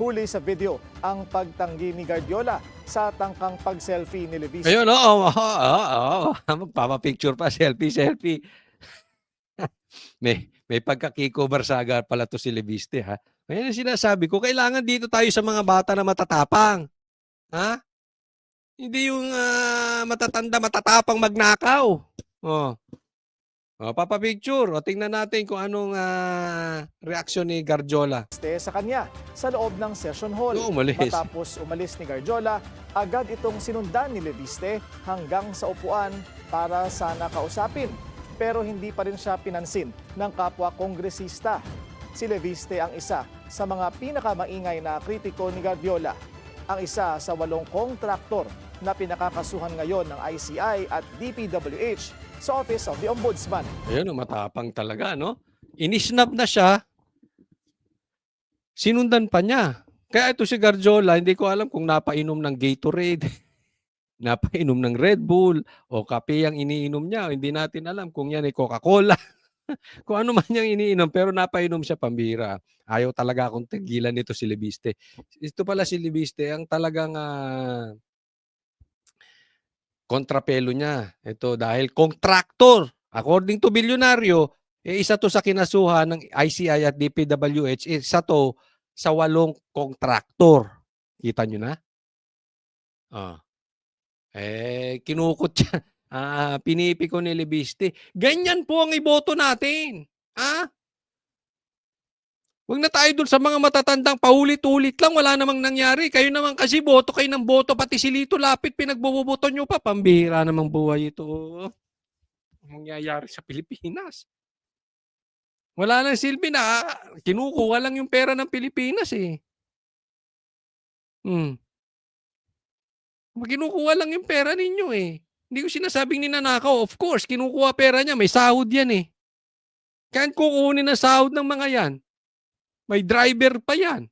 Huli sa video ang pagtanggi ni Guardiola sa tangkang pag-selfie ni Levis. Ayun, oo, oo, oo, oo. Magpapapicture pa, selfie, selfie. may, may pagka-Kiko Barsaga pala to si Leviste, ha? Ayan ang sinasabi ko, kailangan dito tayo sa mga bata na matatapang. Ha? Hindi yung ah, matatanda, matatapang magnakaw. Oh. Oh, papapicture. O, tingnan natin kung anong ah, reaksyon ni Garjola. sa kanya sa loob ng session hall. Oo, umalis. Matapos umalis ni Guardiola, agad itong sinundan ni Leviste hanggang sa upuan para sana kausapin. Pero hindi pa rin siya pinansin ng kapwa kongresista. Si Leviste ang isa sa mga pinakamaingay na kritiko ni Guardiola. Ang isa sa walong kontraktor na pinakakasuhan ngayon ng ICI at DPWH sa Office of the Ombudsman. Ayun, oh, matapang talaga, no? Inisnap na siya, sinundan pa niya. Kaya ito si Garjola, hindi ko alam kung napainom ng Gatorade, napainom ng Red Bull, o kape ang iniinom niya. Hindi natin alam kung yan ay Coca-Cola. kung ano man yung iniinom, pero napainom siya pambira. Ayaw talaga akong tigilan nito si Libiste. Ito pala si Libiste, ang talagang ah, kontrapelo niya. Ito dahil contractor. According to bilyonaryo, eh, isa to sa kinasuhan ng ICI at DPWH, isa to sa walong kontraktor. Kita nyo na? Ah. Eh, kinukot siya. Ah, pinipi ko ni Libiste. Ganyan po ang iboto natin. Ha? Huwag na tayo dun sa mga matatandang paulit-ulit lang. Wala namang nangyari. Kayo naman kasi boto kayo ng boto. Pati si Lito Lapit, pinagbububoto nyo pa. Pambihira namang buhay ito. Ang mangyayari sa Pilipinas. Wala nang silbi na kinukuha lang yung pera ng Pilipinas eh. Hmm. Kinukuha lang yung pera ninyo eh. Hindi ko sinasabing ninanakaw. Of course, kinukuha pera niya. May sahod yan eh. Kaya kukunin ang sahod ng mga yan. May driver pa yan.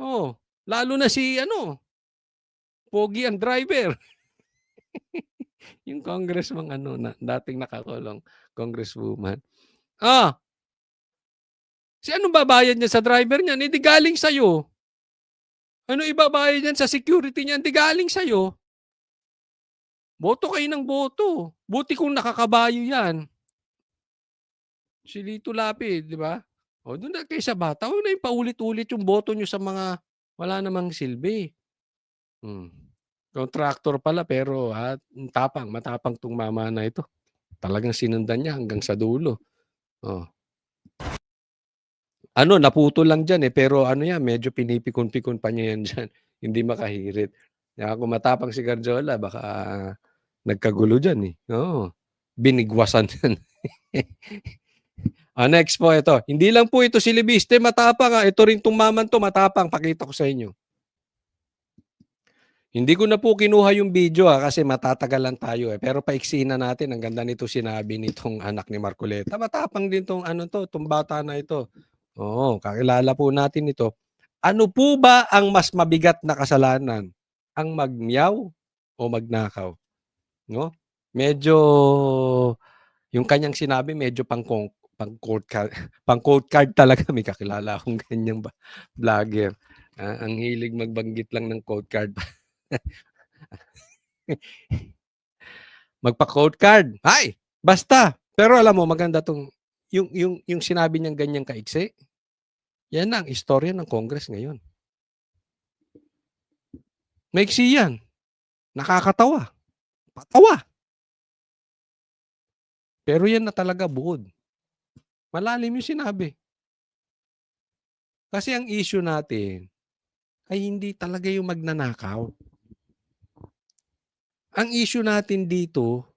Oh, lalo na si ano, Pogi ang driver. yung congressman ano, na, dating nakakulong congresswoman. Ah, si anong babayad niya sa driver niya? Hindi galing sa'yo. Ano ibabayad niyan sa security niya? Hindi galing sa'yo. Boto kayo ng boto. Buti kung nakakabayo yan. Si Lito Lapid, di ba? O, doon na kayo sa bata. Huwag na yung paulit-ulit yung boto nyo sa mga wala namang silbi. Hmm. Contractor pala pero ha, tapang, matapang tong mama na ito. Talagang sinundan niya hanggang sa dulo. Oh. Ano, naputo lang dyan eh. Pero ano yan, medyo pinipikon-pikon pa niya yan dyan. Hindi makahirit. Kaya kung matapang si Garjola, baka nagkagulo dyan eh. Oo. Binigwasan yan. Ah, next po ito. Hindi lang po ito si Libiste, matapang. Ah. Ito rin tong maman to, matapang. Pakita ko sa inyo. Hindi ko na po kinuha yung video ha, kasi matatagalan tayo eh. Pero paiksinan natin. Ang ganda nito sinabi nitong anak ni Marcoleta. Matapang din tong ano to, tong bata na ito. Oo, kakilala po natin ito. Ano po ba ang mas mabigat na kasalanan? Ang magmiyaw o magnakaw? No? Medyo yung kanyang sinabi medyo pang pang quote card, pang quote card talaga may kakilala akong ganyang vlogger. Ah, ang hilig magbanggit lang ng quote card. Magpa-quote card. Ay, basta. Pero alam mo maganda tong yung yung yung sinabi niyang ganyang kaiksi. Yan ang istorya ng Congress ngayon. Maiksi yan. Nakakatawa. Patawa. Pero yan na talaga buod. Malalim yung sinabi. Kasi ang issue natin ay hindi talaga yung magnanakaw. Ang issue natin dito,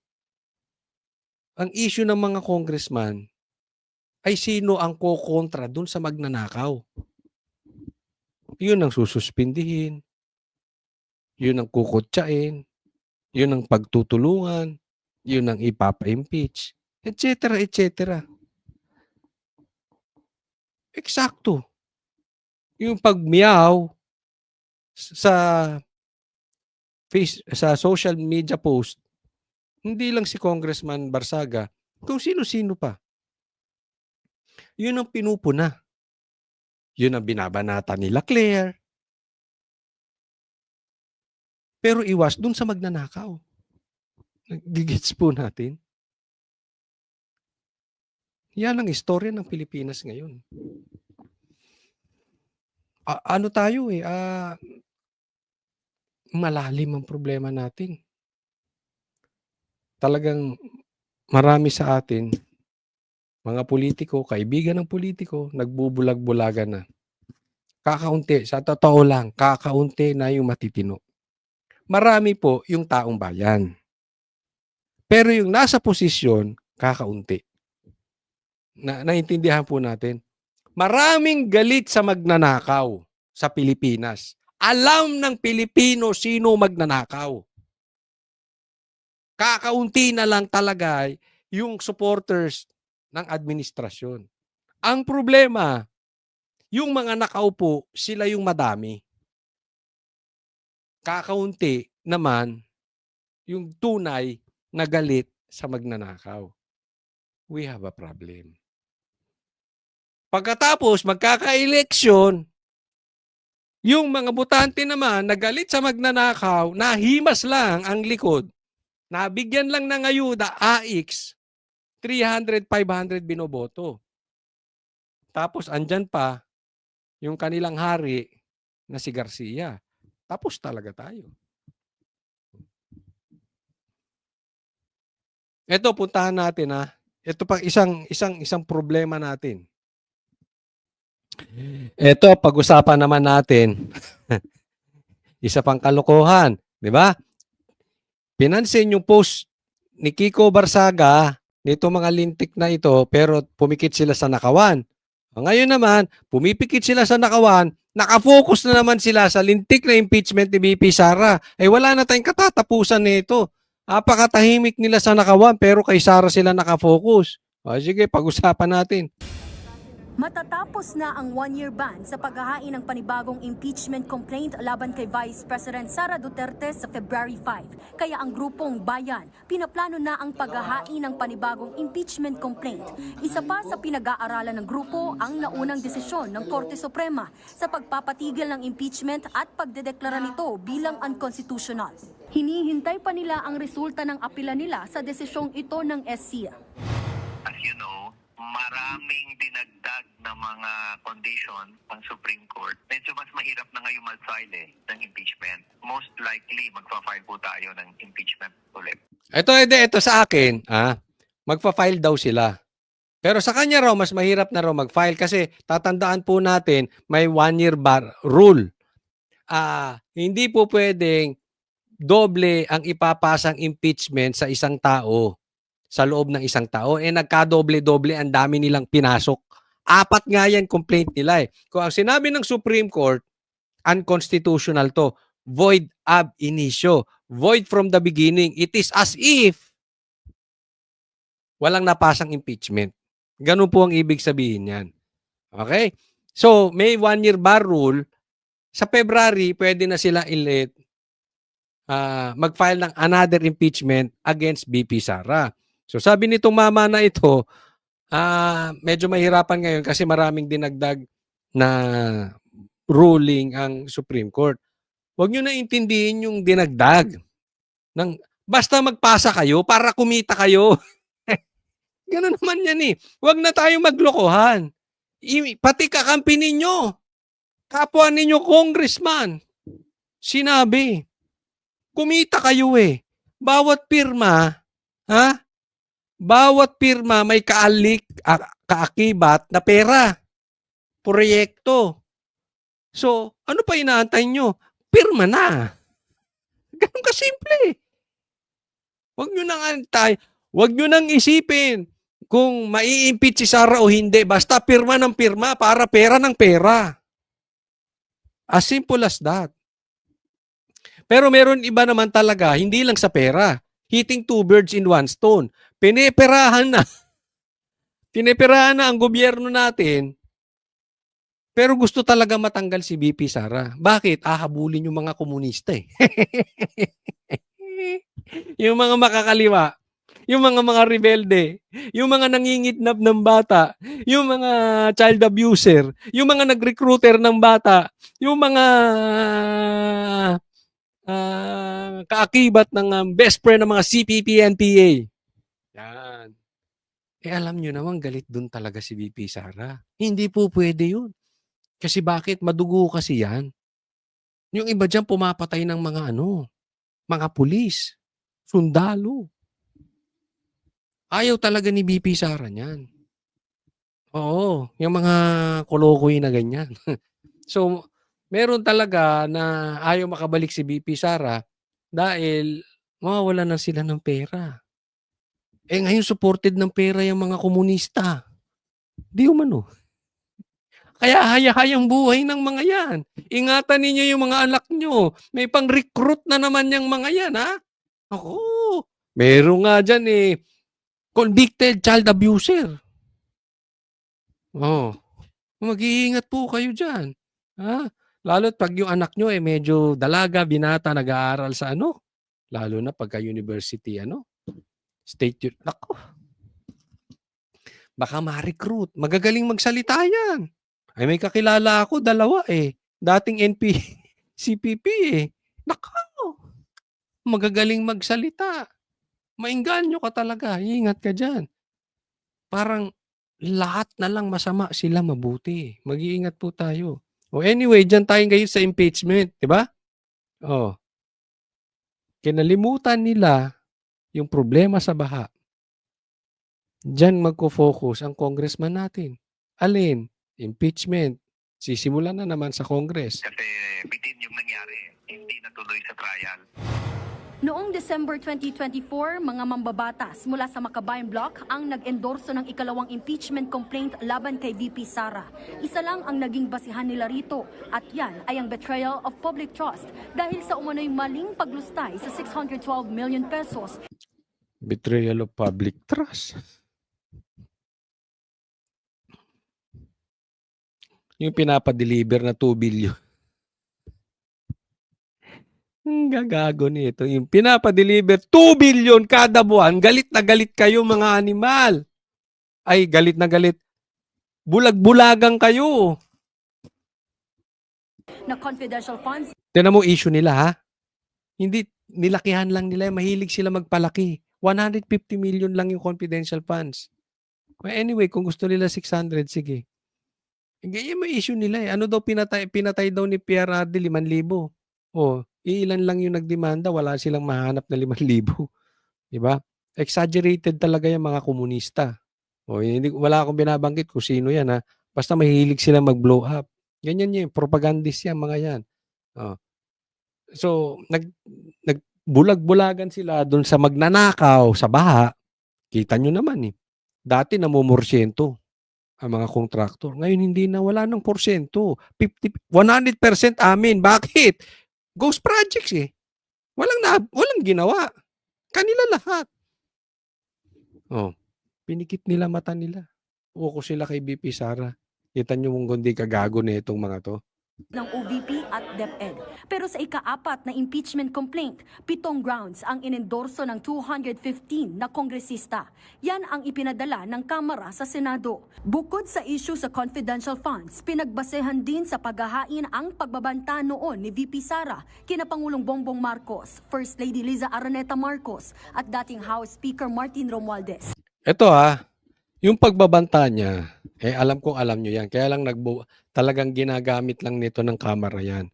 ang issue ng mga congressman, ay sino ang kokontra dun sa magnanakaw. Yun ang sususpindihin. Yun ang kukutsain. Yun ang pagtutulungan. Yun ang ipapa-impeach. Etc. Etc. Eksakto. Yung pagmiyaw sa face sa social media post, hindi lang si Congressman Barsaga, kung sino-sino pa. Yun ang pinupuna. Yun ang binabanata nila Claire. Pero iwas dun sa magnanakaw. Gigits po natin. Yan ang istorya ng Pilipinas ngayon. A- ano tayo eh, ah, malalim ang problema natin. Talagang marami sa atin, mga politiko, kaibigan ng politiko, nagbubulag-bulagan na. Kakaunti, sa totoo lang, kakaunti na yung matitino. Marami po yung taong bayan. Pero yung nasa posisyon, kakaunti. Na, naintindihan po natin. Maraming galit sa magnanakaw sa Pilipinas. Alam ng Pilipino sino magnanakaw. Kakaunti na lang talaga yung supporters ng administrasyon. Ang problema, yung mga nakaupo, sila yung madami. Kakaunti naman yung tunay na galit sa magnanakaw. We have a problem. Pagkatapos magkaka-eleksyon, yung mga butante naman nagalit sa magnanakaw, nahimas lang ang likod. Nabigyan lang ng ayuda, AX, 300, 500 binoboto. Tapos andyan pa yung kanilang hari na si Garcia. Tapos talaga tayo. Ito puntahan natin ha. Ito pa isang isang isang problema natin. Ito pag-usapan naman natin. Isa pang kalokohan, 'di ba? Pinansin yung post ni Kiko Barsaga nito mga lintik na ito pero pumikit sila sa nakawan. Ngayon naman, pumipikit sila sa nakawan, nakafocus na naman sila sa lintik na impeachment ni BP Sara. Eh wala na tayong katatapusan nito. Apakatahimik nila sa nakawan pero kay Sara sila nakafocus. O sige, pag-usapan natin. Matatapos na ang one-year ban sa paghahain ng panibagong impeachment complaint laban kay Vice President Sara Duterte sa February 5. Kaya ang grupong Bayan, pinaplano na ang paghahain ng panibagong impeachment complaint. Isa pa sa pinag-aaralan ng grupo ang naunang desisyon ng Korte Suprema sa pagpapatigil ng impeachment at pagdedeklara nito bilang unconstitutional. Hinihintay pa nila ang resulta ng apela nila sa desisyong ito ng SCA. as you know, maraming dinagdag na mga condition ang Supreme Court. Medyo mas mahirap na ngayon mag-file eh, ng impeachment. Most likely, magpa-file po tayo ng impeachment ulit. Ito, ito, ito sa akin, ah, magpa-file daw sila. Pero sa kanya raw, mas mahirap na raw mag-file kasi tatandaan po natin, may one-year bar rule. Ah, hindi po pwedeng doble ang ipapasang impeachment sa isang tao sa loob ng isang tao. Eh, nagkadoble-doble ang dami nilang pinasok. Apat nga yan complaint nila eh. Kung ang sinabi ng Supreme Court, unconstitutional to. Void ab initio. Void from the beginning. It is as if walang napasang impeachment. Ganun po ang ibig sabihin yan. Okay? So, may one-year bar rule. Sa February, pwede na sila ilit ah, mag-file ng another impeachment against BP Sara. So sabi nitong mama na ito, ah medyo mahirapan ngayon kasi maraming dinagdag na ruling ang Supreme Court. Huwag nyo na intindihin yung dinagdag. Ng, basta magpasa kayo para kumita kayo. Ganun naman yan eh. Huwag na tayo maglokohan. I, pati kakampi ninyo, kapwa ninyo congressman, sinabi, kumita kayo eh. Bawat pirma, ha? Bawat pirma may kaalik, kaakibat na pera. Proyekto. So, ano pa inaantay nyo? Pirma na. Ganun kasimple. Huwag nyo nang antay. Huwag nyo nang isipin kung mai-impeach si Sara o hindi. Basta pirma ng pirma para pera ng pera. As simple as that. Pero meron iba naman talaga, hindi lang sa pera. Hitting two birds in one stone. Pineperahan na. Pineperahan na ang gobyerno natin. Pero gusto talaga matanggal si BP Sara. Bakit? Ahabulin yung mga komunista eh. yung mga makakaliwa. yung mga mga rebelde, yung mga nangingidnap ng bata, yung mga child abuser, yung mga nag-recruiter ng bata, yung mga ah, kaakibat ng um, best friend ng mga CPP NPA. Yan. Eh alam nyo naman, galit dun talaga si VP Sara. Hindi po pwede yun. Kasi bakit? Madugo kasi yan. Yung iba dyan pumapatay ng mga ano, mga pulis, sundalo. Ayaw talaga ni VP Sara niyan. Oo, yung mga kolokoy na ganyan. so, meron talaga na ayaw makabalik si VP Sara dahil mawawala na sila ng pera. Eh ngayon supported ng pera yung mga komunista. Di umano. Kaya haya-hayang buhay ng mga yan. Ingatan ninyo yung mga anak nyo. May pang-recruit na naman yung mga yan, ha? Ako, meron nga dyan eh. Convicted child abuser. Oh. Mag-iingat po kayo dyan. Ha? Lalo't pag yung anak nyo eh medyo dalaga, binata, nag-aaral sa ano. Lalo na pagka university, ano. State, u- nako. Baka ma-recruit. Magagaling magsalita yan. Ay may kakilala ako, dalawa eh. Dating NP, CPP eh. Nako. Magagaling magsalita. Mainganyo ka talaga. Ingat ka dyan. Parang lahat na lang masama sila mabuti. Mag-iingat po tayo. O anyway, dyan tayo ngayon sa impeachment, di ba? Oh. Kinalimutan nila yung problema sa baha. Diyan magko-focus ang congressman natin. Alin? Impeachment. Sisimulan na naman sa Congress. Kasi bitin yung nangyari, hindi natuloy sa trial. Noong December 2024, mga mambabatas mula sa Makabayan Block ang nag-endorso ng ikalawang impeachment complaint laban kay VP Sara. Isa lang ang naging basihan nila rito at yan ay ang betrayal of public trust dahil sa umano'y maling paglustay sa 612 million pesos Betrayal of public trust. Yung pinapadeliver na 2 billion. Ang gagago nito. Yung pinapadeliver 2 billion kada buwan. Galit na galit kayo mga animal. Ay, galit na galit. Bulag-bulagang kayo. na confidential funds Tinan mo issue nila ha. Hindi, nilakihan lang nila. Mahilig sila magpalaki. 150 million lang yung confidential funds. Well, anyway, kung gusto nila 600, sige. Ganyan mo issue nila eh. Ano daw pinatay, pinatay daw ni PRRD 5,000. Oh, ilan lang yung nagdemanda, wala silang mahanap na 5,000. 'Di ba? Exaggerated talaga yung mga komunista. Oh, hindi wala akong binabanggit kung sino 'yan ha. Basta mahilig sila mag-blow up. Ganyan 'yan, propagandist 'yan mga 'yan. Oh. So, nag nagbulag-bulagan sila doon sa magnanakaw sa baha. Kita nyo naman eh. Dati namumorsyento ang mga kontraktor. Ngayon hindi na wala ng porsyento. 50 100% amin. Bakit? Ghost projects eh. Walang na, walang ginawa. Kanila lahat. Oh, pinikit nila mata nila. Uko sila kay BP Sara. Kita nyo mong kundi kagago na itong mga to. Ng OVP at DepEd. Pero sa ikaapat na impeachment complaint, pitong grounds ang inendorso ng 215 na kongresista. Yan ang ipinadala ng Kamara sa Senado. Bukod sa issue sa confidential funds, pinagbasehan din sa paghahain ang pagbabanta noon ni VP Sara, kina Pangulong Bongbong Marcos, First Lady Liza Araneta Marcos at dating House Speaker Martin Romualdez. Ito ha, yung pagbabanta niya, eh alam kong alam nyo yan. Kaya lang nagbu talagang ginagamit lang nito ng kamera yan.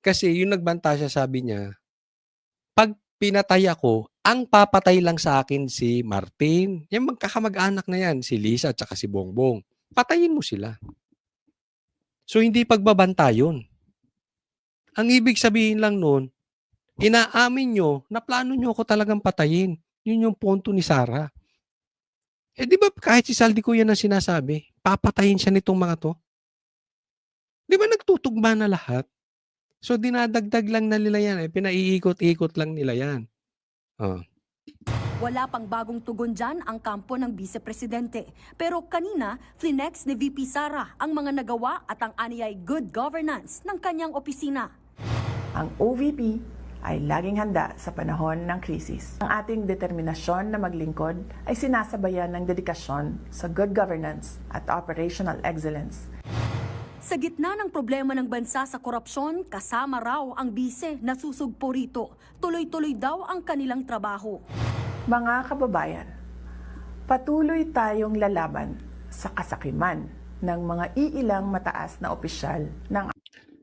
Kasi yung nagbanta siya sabi niya, pag pinatay ako, ang papatay lang sa akin si Martin. Yung magkakamag-anak na yan, si Lisa at si Bongbong. Patayin mo sila. So hindi pagbabanta yun. Ang ibig sabihin lang nun, inaamin nyo na plano nyo ako talagang patayin. Yun yung punto ni Sarah. Eh di ba kahit si Saldi ko yan ang sinasabi, papatayin siya nitong mga to? Di ba nagtutugma na lahat? So dinadagdag lang na nila yan, eh. pinaiikot-ikot lang nila yan. Oh. Wala pang bagong tugon dyan ang kampo ng Vice Presidente. Pero kanina, flinex ni VP Sara ang mga nagawa at ang aniyay good governance ng kanyang opisina. ang OVP ay laging handa sa panahon ng krisis. Ang ating determinasyon na maglingkod ay sinasabayan ng dedikasyon sa good governance at operational excellence. Sa gitna ng problema ng bansa sa korupsyon, kasama raw ang bise na susugpo rito. Tuloy-tuloy daw ang kanilang trabaho. Mga kababayan, patuloy tayong lalaban sa kasakiman ng mga iilang mataas na opisyal ng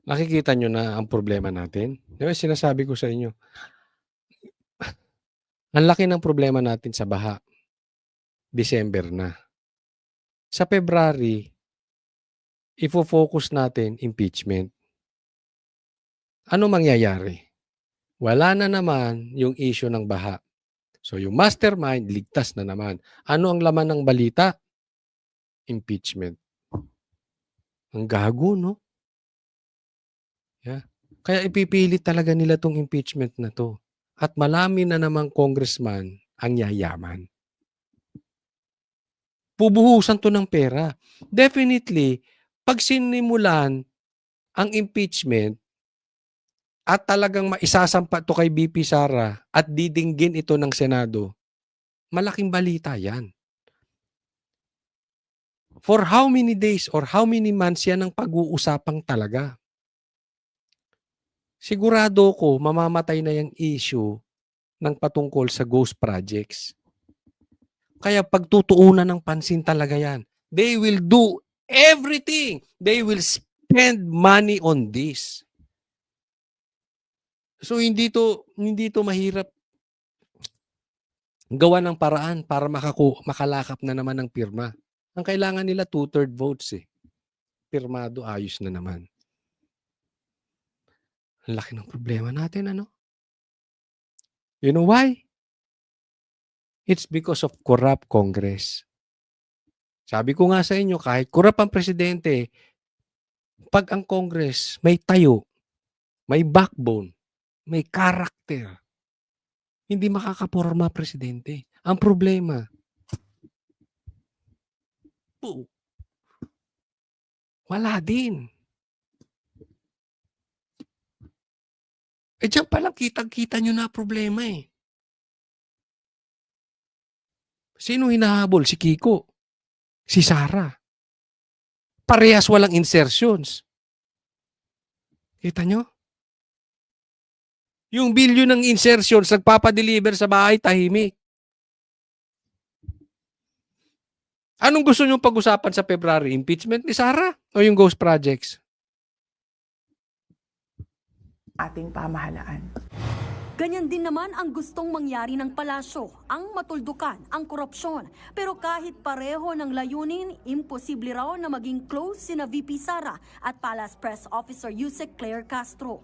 Nakikita nyo na ang problema natin? Di ba sinasabi ko sa inyo, ang laki ng problema natin sa baha. December na. Sa February, ifo-focus natin impeachment. Ano mangyayari? Wala na naman yung issue ng baha. So yung mastermind, ligtas na naman. Ano ang laman ng balita? Impeachment. Ang gago, no? Kaya ipipilit talaga nila tong impeachment na to. At malami na namang congressman ang yayaman. Pubuhusan to ng pera. Definitely, pag sinimulan ang impeachment at talagang maisasampa to kay BP Sara at didinggin ito ng Senado, malaking balita yan. For how many days or how many months yan ang pag-uusapang talaga? sigurado ko mamamatay na yung issue ng patungkol sa ghost projects. Kaya pagtutuunan ng pansin talaga yan. They will do everything. They will spend money on this. So hindi to hindi to mahirap gawa ng paraan para makaku makalakap na naman ng pirma. Ang kailangan nila two-third votes eh. Pirmado ayos na naman. Ang laki ng problema natin, ano? You know why? It's because of corrupt Congress. Sabi ko nga sa inyo, kahit corrupt ang presidente, pag ang Congress may tayo, may backbone, may character, hindi makakaporma presidente. Ang problema, po, wala din. Eh dyan palang kitang-kita nyo na problema eh. Sino hinahabol? Si Kiko. Si Sara. Parehas walang insertions. Kita nyo? Yung bilyon ng insertions, nagpapadeliver sa bahay, tahimik. Anong gusto nyo pag-usapan sa February? Impeachment ni Sara o yung ghost projects? ating pamahalaan. Ganyan din naman ang gustong mangyari ng palasyo, ang matuldukan ang korupsyon. Pero kahit pareho ng layunin, imposible raw na maging close sina VP Sara at Palace Press Officer Yusek Claire Castro.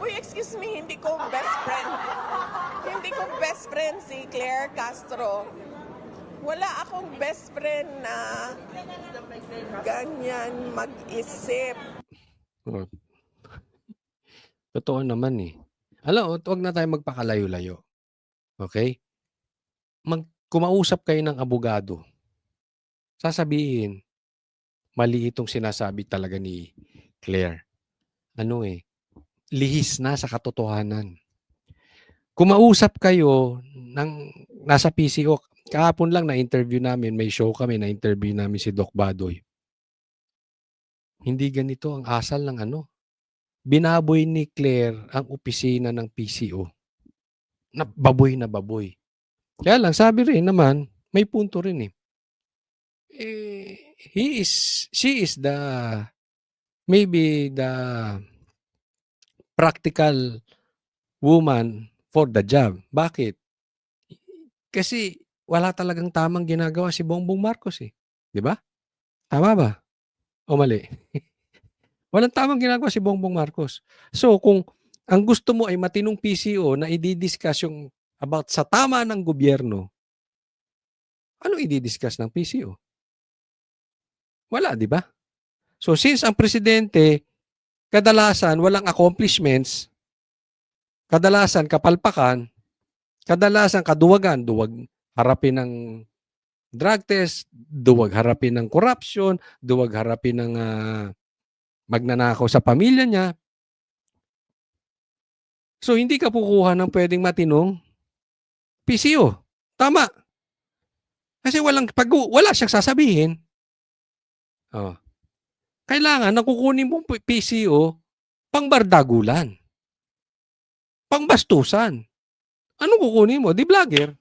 Uy, excuse me, hindi ko best friend. hindi ko best friend si Claire Castro. Wala akong best friend na ganyan mag-isip. Totoo naman eh. Alam, huwag na tayo magpakalayo-layo. Okay? Mag, kumausap kayo ng abogado. Sasabihin, mali itong sinasabi talaga ni Claire. Ano eh, lihis na sa katotohanan. Kumausap kayo ng nasa PCO. Kahapon lang na interview namin, may show kami na interview namin si Doc Badoy. Hindi ganito ang asal ng ano, binaboy ni Claire ang opisina ng PCO. Na baboy na baboy. Kaya lang, sabi rin naman, may punto rin eh. eh he is, she is the, maybe the practical woman for the job. Bakit? Kasi wala talagang tamang ginagawa si Bongbong Marcos eh. Di ba? Tama ba? O mali? Walang tamang ginagawa si Bongbong Marcos. So kung ang gusto mo ay matinong PCO na i-discuss yung about sa tama ng gobyerno, ano i-discuss ng PCO? Wala, di ba? So since ang presidente kadalasan walang accomplishments, kadalasan kapalpakan, kadalasan kaduwagan, duwag harapin ng drug test, duwag harapin ng corruption, duwag harapin ng ah, magnanakaw sa pamilya niya. So, hindi ka kukuha ng pwedeng matinong PCO. Tama. Kasi walang, pag wala siyang sasabihin, oh, kailangan nakukunin mong PCO pangbardagulan. Pangbastusan. Anong kukunin mo? Di vlogger.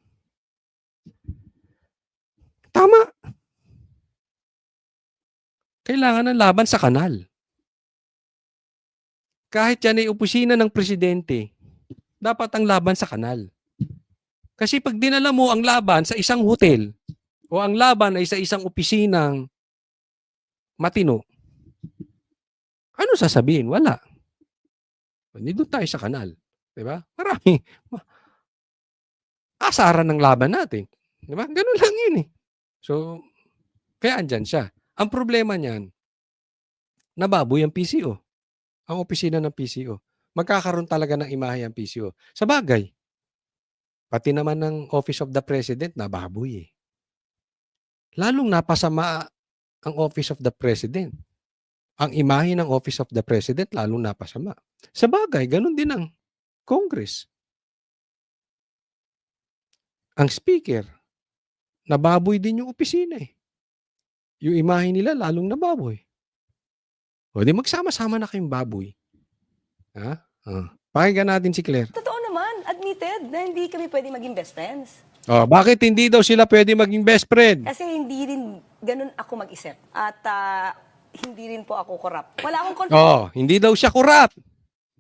Tama. Kailangan ng laban sa kanal. Kahit yan ay opisina ng presidente, dapat ang laban sa kanal. Kasi pag dinala mo ang laban sa isang hotel o ang laban ay sa isang opisinang matino, ano sasabihin? Wala. Doon tayo sa kanal. Ba? Marami. ma- Asaran ng laban natin. Ba? Ganun lang yun eh. So, kaya andyan siya. Ang problema niyan, nababoy ang PCO. Ang opisina ng PCO. Magkakaroon talaga ng imahe ang PCO. Sa bagay, pati naman ng Office of the President, nababoy eh. Lalong napasama ang Office of the President. Ang imahe ng Office of the President, lalong napasama. Sa bagay, ganun din ang Congress. Ang Speaker, nababoy din yung opisina eh. Yung imahe nila lalong nababoy. O di magsama-sama na kayong baboy. Ha? Ah. Pakinggan natin si Claire. Totoo naman, admitted na hindi kami pwede maging best friends. Oh, bakit hindi daw sila pwede maging best friend? Kasi hindi rin ganun ako mag-isip. At ah, hindi rin po ako corrupt. Wala akong confidence. Oh, hindi daw siya kurap.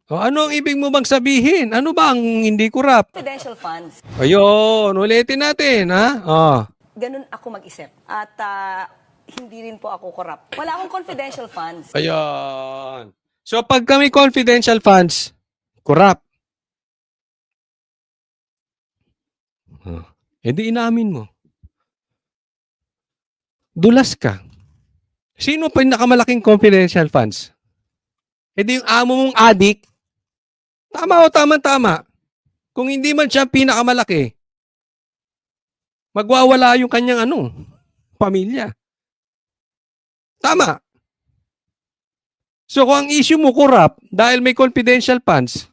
Oh, ano ang ibig mo bang sabihin? Ano ba ang hindi kurap? confidential funds. Ayun, ulitin natin, ha? Oh. Ganun ako mag-isip. At ah, hindi rin po ako corrupt. Wala akong confidential funds. Ayun. So pag kami confidential funds, kurap. Huh. E di inamin mo. Dulas ka. Sino pa yung nakamalaking confidential funds? E di yung amo mong adik. Tama o tama-tama. Kung hindi man siya pinakamalaki, magwawala yung kanyang ano, pamilya. Tama. So kung ang issue mo corrupt dahil may confidential funds,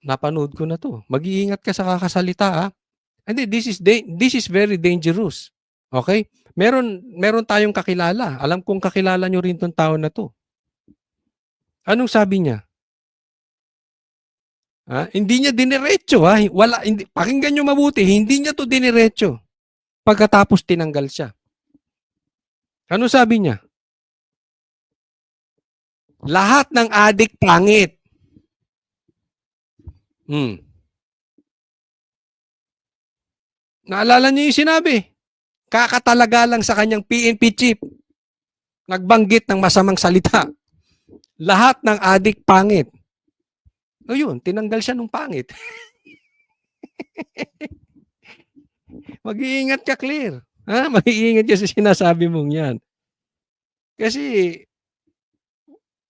napanood ko na to. Mag-iingat ka sa kakasalita ha. Hindi, this is this is very dangerous. Okay? Meron meron tayong kakilala. Alam kong kakilala nyo rin tong tao na to. Anong sabi niya? Ha? Hindi niya diniretso ha. Wala hindi pakinggan niyo mabuti, hindi niya to diniretso. Pagkatapos tinanggal siya. Ano sabi niya? Lahat ng adik pangit. Hmm. Naalala niyo yung sinabi? Kakatalaga lang sa kanyang PNP chief. Nagbanggit ng masamang salita. Lahat ng adik pangit. O yun, tinanggal siya nung pangit. Mag-iingat ka, Clear. Ha? Mag-iingat ka sa sinasabi mong yan. Kasi,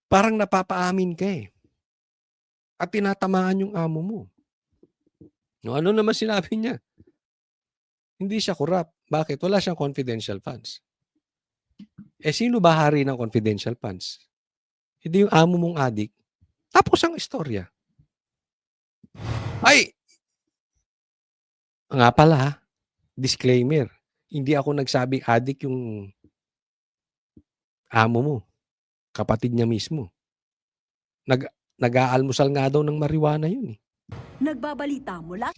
parang napapaamin ka eh. At tinatamaan yung amo mo. No, ano naman sinabi niya? Hindi siya kurap. Bakit? Wala siyang confidential funds. Eh, sino ba hari ng confidential funds? Hindi yung amo mong adik. Tapos ang istorya. Ay! Nga pala, ha? Disclaimer. Hindi ako nagsabing adik yung amo mo. Kapatid niya mismo. Nag, nag-aalmusal nga daw ng marijuana yun eh. Nagbabalita mula